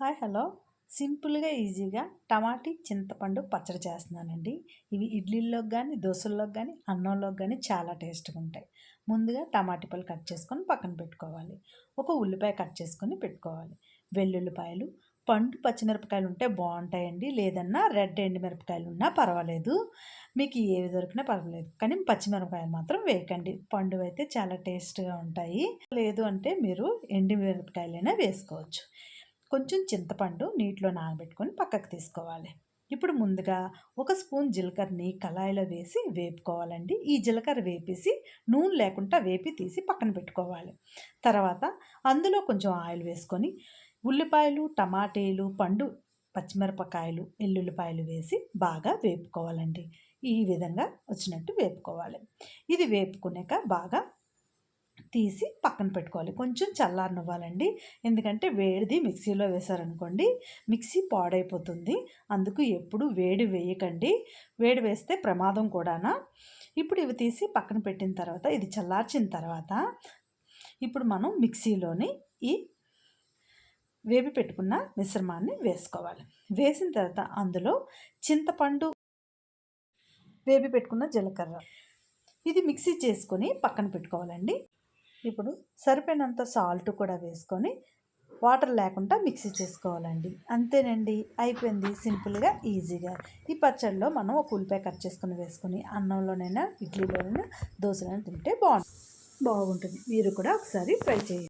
Hi hello. సింపుల్గా ఈజీగా టమాటీ చింతపండు పచ్చడి చేస్తున్నానండి. ఇవి ఇడ్లీల్లోకి కానీ దోశల్లోకి కానీ అన్నంలోకి కానీ చాలా టేస్ట్గా ఉంటాయి. ముందుగా టమాటీ పళ్ళు కట్ చేసుకొని పక్కన పెట్టుకోవాలి. ఒక ఉల్లిపాయ కట్ చేసుకొని పెట్టుకోవాలి. వెల్లుల్లిపాయలు పండు పచ్చిమిరపకాయలు ఉంటే బాగుంటాయండి. లేదన్నా రెడ్ ఎండుమిరపకాయలు ఉన్నా పర్వాలేదు. మీకు ఏవి దొరికినా పర్వాలేదు. కానీ పచ్చిమిరపకాయలు మాత్రం వేయకండి. పండు అయితే చాలా టేస్ట్గా ఉంటాయి. లేదు అంటే మీరు ఎండుమిరపకాయలైనా వేసుకోవచ్చు. కొంచెం చింతపండు నీటిలో నానబెట్టుకొని పక్కకు తీసుకోవాలి. ఇప్పుడు ముందుగా ఒక స్పూన్ జీలకర్రని కళాయిలో వేసి వేపుకోవాలండి. ఈ జీలకర్ర వేపేసి నూనె లేకుండా వేపి తీసి పక్కన పెట్టుకోవాలి. తర్వాత అందులో కొంచెం ఆయిల్ వేసుకొని ఉల్లిపాయలు టమాటీలు పండు పచ్చిమిరపకాయలు ఎల్లుల్లిపాయలు వేసి బాగా వేపుకోవాలండి. ఈ విధంగా వచ్చినట్టు వేపుకోవాలి. ఇది వేపుకున్నాక బాగా తీసి పక్కన పెట్టుకోవాలి. కొంచెం చల్లారనివ్వాలండి. ఎందుకంటే వేడిది మిక్సీలో వేశారనుకోండి మిక్సీ పాడైపోతుంది. అందుకు ఎప్పుడు వేడి వేయకండి. వేడి వేస్తే ప్రమాదం కూడానా? ఇప్పుడు ఇవి తీసి పక్కన పెట్టిన తర్వాత ఇది చల్లార్చిన తర్వాత ఇప్పుడు మనం మిక్సీలోని ఈ వేపి పెట్టుకున్న మిశ్రమాన్ని వేసుకోవాలి. వేసిన తర్వాత అందులో చింతపండు వేపి పెట్టుకున్న జీలకర్ర. ఇది మిక్సీ చేసుకొని పక్కన పెట్టుకోవాలండి. ఇప్పుడు సరిపోయినంత సాల్ట్ కూడా వేసుకొని వాటర్ లేకుండా మిక్సీ చేసుకోవాలండి. అంతేనండి. అయిపోయింది. సింపుల్గా ఈజీగా. ఈ పచ్చడిలో మనం ఒక ఉల్లిపాయ కట్ చేసుకుని వేసుకొని అన్నంలోనైనా ఇడ్లీలోనైనా దోశలైనా తింటే బాగుంటుంది బాగుంటుంది. మీరు కూడా ఒకసారి ట్రై చేయండి.